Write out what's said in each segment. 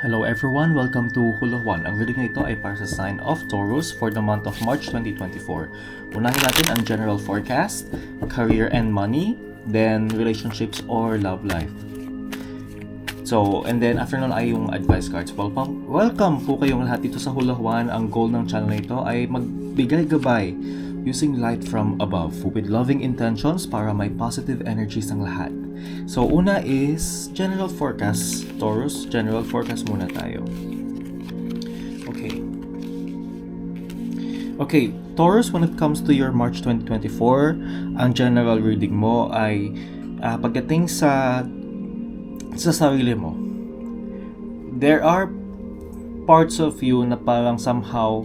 Hello everyone, welcome to Hula One. Ang reading na ito ay para sa sign of Taurus for the month of March 2024. Unahin natin ang general forecast, career and money, then relationships or love life. So, and then after nun ay yung advice cards. Welcome, welcome po kayong lahat dito sa Hula One. Ang goal ng channel na ito ay magbigay gabay using light from above with loving intentions para may positive energies ang lahat. So, una is general forecast. Taurus, general forecast muna tayo. Okay. Okay, Taurus, when it comes to your March 2024, ang general reading mo ay ah, pagdating sa sa sarili mo. There are parts of you na parang somehow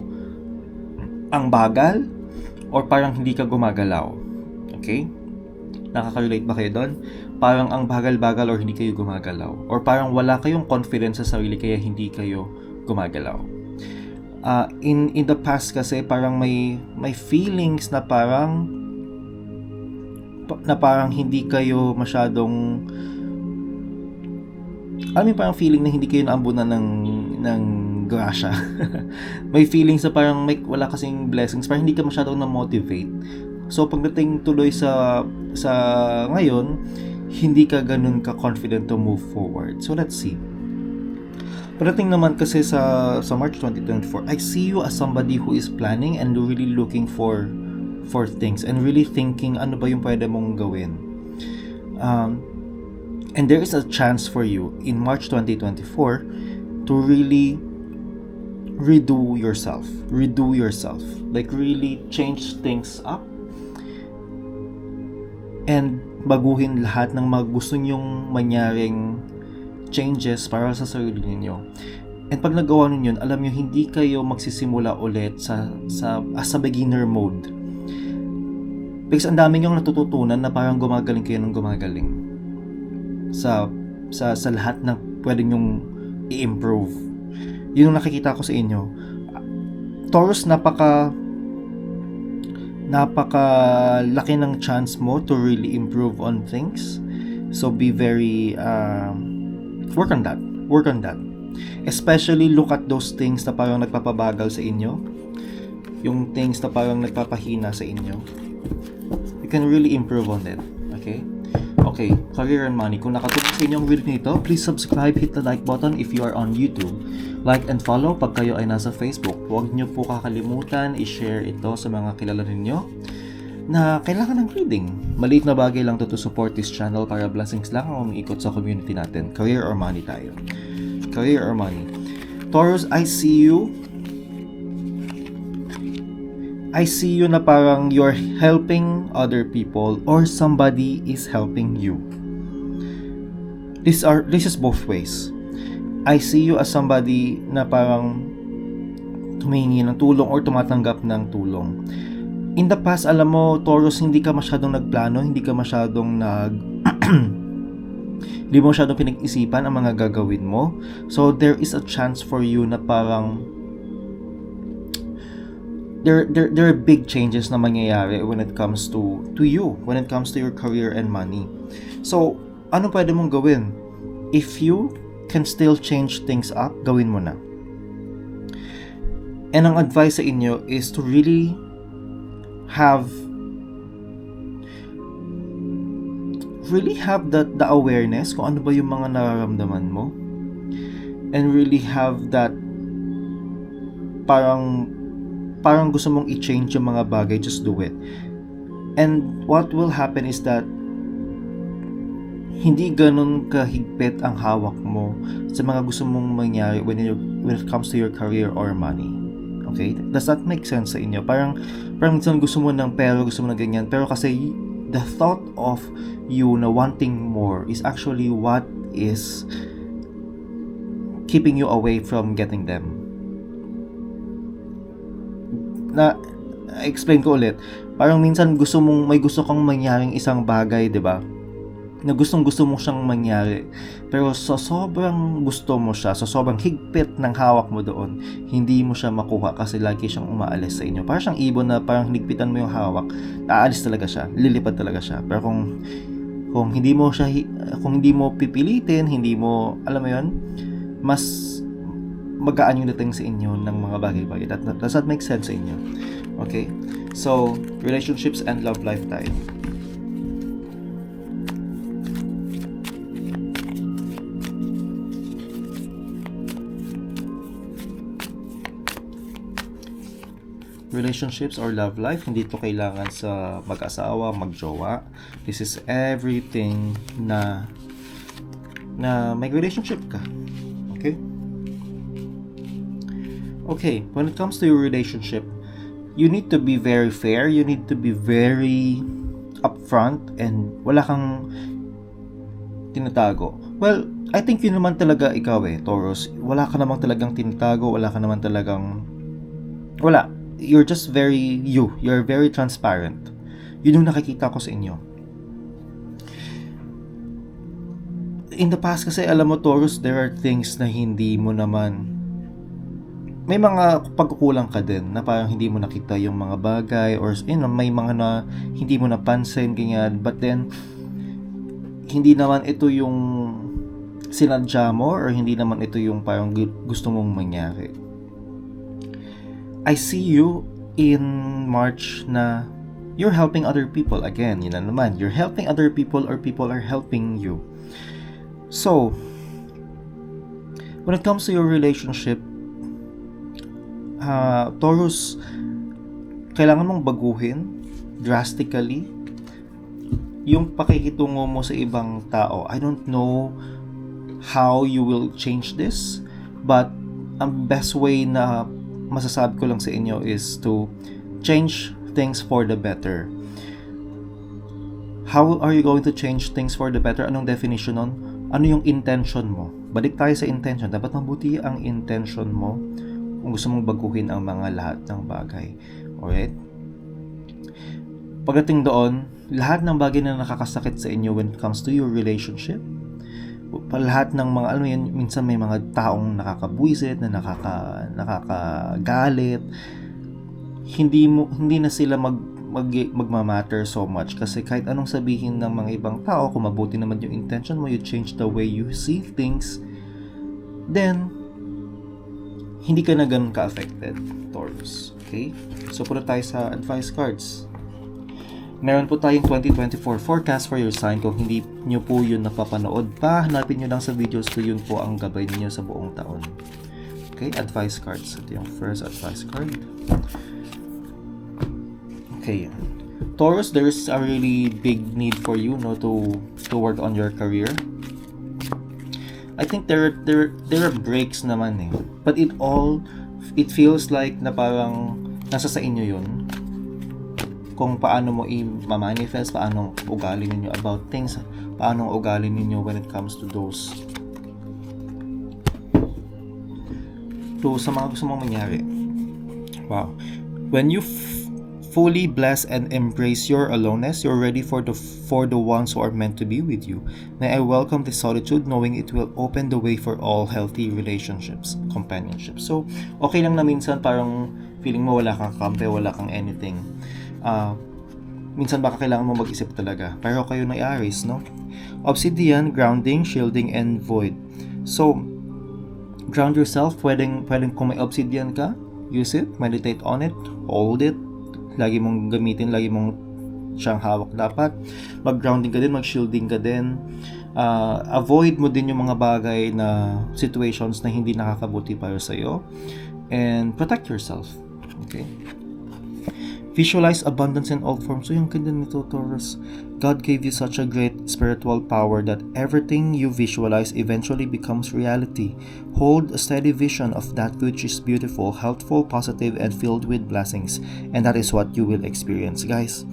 ang bagal or parang hindi ka gumagalaw. Okay? Nakaka-relate ba kayo doon? Parang ang bagal-bagal or hindi kayo gumagalaw. Or parang wala kayong confidence sa sarili kaya hindi kayo gumagalaw. Ah, in in the past kasi parang may may feelings na parang pa- na parang hindi kayo masyadong alam mo parang feeling na hindi kayo naambunan ng ng grasya. may feelings na parang may wala kasing blessings, parang hindi ka masyadong na-motivate. So pagdating tuloy sa sa ngayon, hindi ka ganun ka confident to move forward. So let's see. Pagdating naman kasi sa sa March 2024, I see you as somebody who is planning and really looking for for things and really thinking ano ba yung pwede mong gawin. Um, and there is a chance for you in March 2024 to really redo yourself. Redo yourself. Like really change things up and baguhin lahat ng mga gusto nyong mangyaring changes para sa sarili ninyo. And pag nagawa ninyo yun, alam nyo, hindi kayo magsisimula ulit sa, sa, as a beginner mode. Because ang dami nyong natututunan na parang gumagaling kayo ng gumagaling. Sa, sa, sa lahat ng pwede nyong i-improve. Yun yung nakikita ko sa inyo. Taurus, napaka napaka laki ng chance mo to really improve on things. So be very um, work on that. Work on that. Especially look at those things na parang nagpapabagal sa inyo. Yung things na parang nagpapahina sa inyo. You can really improve on it. Okay? Okay, career and money. Kung nakatulong sa inyo ang video nito, please subscribe, hit the like button if you are on YouTube. Like and follow pag kayo ay nasa Facebook. Huwag niyo po kakalimutan i-share ito sa mga kilala ninyo na kailangan ng reading. Maliit na bagay lang to to support this channel para blessings lang ang umiikot sa community natin. Career or money tayo. Career or money. Taurus, I see you. I see you na parang you're helping other people or somebody is helping you. This are this is both ways. I see you as somebody na parang tumingi ng tulong or tumatanggap ng tulong. In the past, alam mo, Taurus, hindi ka masyadong nagplano, hindi ka masyadong nag... hindi mo masyadong pinag-isipan ang mga gagawin mo. So, there is a chance for you na parang there, there, there are big changes na mangyayari when it comes to to you, when it comes to your career and money. So, ano pwede mong gawin? If you can still change things up, gawin mo na. And ang advice sa inyo is to really have really have that the awareness kung ano ba yung mga nararamdaman mo and really have that parang parang gusto mong i-change yung mga bagay just do it and what will happen is that hindi ganun kahigpit ang hawak mo sa mga gusto mong mangyari when, you, when it comes to your career or money. Okay? Does that make sense sa inyo? Parang, parang minsan gusto mo ng pero, gusto mo ng ganyan. Pero kasi the thought of you na wanting more is actually what is keeping you away from getting them. Na, explain ko ulit. Parang minsan gusto mong, may gusto kang mangyaring isang bagay, di ba? na gustong gusto mo siyang mangyari. Pero sa sobrang gusto mo siya, sa sobrang higpit ng hawak mo doon, hindi mo siya makuha kasi lagi siyang umaalis sa inyo. Parang siyang ibon na parang hinigpitan mo yung hawak, aalis talaga siya, lilipad talaga siya. Pero kung kung hindi mo siya kung hindi mo pipilitin, hindi mo alam mo 'yon, mas magaan yung dating sa inyo ng mga bagay-bagay. That, that, does that make sense sa inyo? Okay? So, relationships and love life tayo. relationships or love life, hindi to kailangan sa mag-asawa, magjowa. This is everything na na may relationship ka. Okay, when it comes to your relationship, you need to be very fair, you need to be very upfront and wala kang tinatago. Well, I think yun naman talaga ikaw eh, Taurus. Wala ka namang talagang tinatago, wala ka naman talagang wala you're just very you. You're very transparent. Yun yung nakikita ko sa inyo. In the past kasi, alam mo, Taurus, there are things na hindi mo naman may mga pagkukulang ka din na parang hindi mo nakita yung mga bagay or you know, may mga na hindi mo napansin ganyan but then hindi naman ito yung sinadya mo or hindi naman ito yung parang gusto mong mangyari I see you in March na you're helping other people. Again, yun na naman. You're helping other people or people are helping you. So, when it comes to your relationship, uh, Taurus, kailangan mong baguhin drastically yung pakikitungo mo sa ibang tao. I don't know how you will change this, but ang best way na masasabi ko lang sa inyo is to change things for the better. How are you going to change things for the better? Anong definition nun? Ano yung intention mo? Balik tayo sa intention. Dapat mabuti ang intention mo gusto mong baguhin ang mga lahat ng bagay. Alright? Pagdating doon, lahat ng bagay na nakakasakit sa inyo when it comes to your relationship, lahat ng mga ano yun, minsan may mga taong nakakabuisit, na nakaka nakakagalit. Hindi mo hindi na sila mag mag magma-matter so much kasi kahit anong sabihin ng mga ibang tao, kung mabuti naman yung intention mo, you change the way you see things, then hindi ka na ganun ka-affected, Taurus. Okay? So, punta tayo sa advice cards. Meron po tayong 2024 forecast for your sign. Kung hindi nyo po yun napapanood pa, hanapin nyo lang sa videos ko yun po ang gabay niyo sa buong taon. Okay, advice cards. Ito yung first advice card. Okay. Taurus, there's a really big need for you no to to work on your career. I think there there there are breaks naman eh. But it all it feels like na parang nasa sa inyo yun kung paano mo i-manifest, paano ugali ninyo about things, paano ugali ninyo when it comes to those to sa mga gusto mong mangyari. Wow. When you fully bless and embrace your aloneness, you're ready for the for the ones who are meant to be with you. May I welcome this solitude knowing it will open the way for all healthy relationships, companionship. So, okay lang na minsan parang feeling mo wala kang kampe, wala kang anything uh, minsan baka kailangan mo mag-isip talaga. Pero kayo na Aries, no? Obsidian, grounding, shielding, and void. So, ground yourself. Pwedeng, pwedeng kung may obsidian ka, use it, meditate on it, hold it. Lagi mong gamitin, lagi mong siyang hawak dapat. Mag-grounding ka din, mag-shielding ka din. Uh, avoid mo din yung mga bagay na situations na hindi nakakabuti para sa iyo and protect yourself. Okay? Visualize abundance in all forms. So yung ganda nito, Taurus. God gave you such a great spiritual power that everything you visualize eventually becomes reality. Hold a steady vision of that which is beautiful, healthful, positive, and filled with blessings. And that is what you will experience, guys.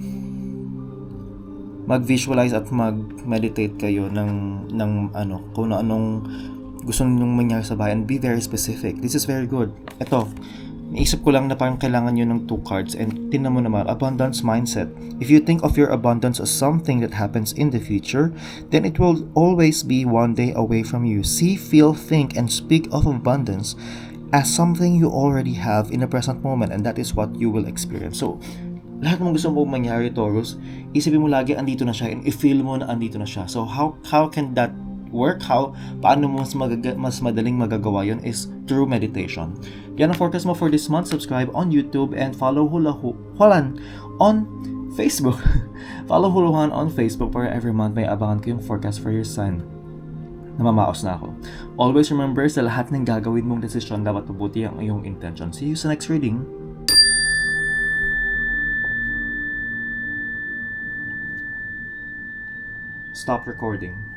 Mag-visualize at mag-meditate kayo ng, ng ano, kung anong gusto ninyong mangyari sa bayan. Be very specific. This is very good. Ito, Naisip ko lang na parang kailangan nyo ng two cards and tinan mo naman, abundance mindset. If you think of your abundance as something that happens in the future, then it will always be one day away from you. See, feel, think, and speak of abundance as something you already have in the present moment and that is what you will experience. So, lahat ng gusto mo mangyari, Taurus, isipin mo lagi andito na siya and i-feel mo na andito na siya. So, how how can that work. How, paano mo mas, magaga- mas madaling magagawa yun is through meditation. Yan ang forecast mo for this month. Subscribe on YouTube and follow Hula Hulan on Facebook. follow Hula Hulan on Facebook para every month may abangan ko yung forecast for your sign. Namamaos na ako. Always remember sa lahat ng gagawin mong desisyon dapat mabuti ang iyong intention. See you sa next reading. Stop recording.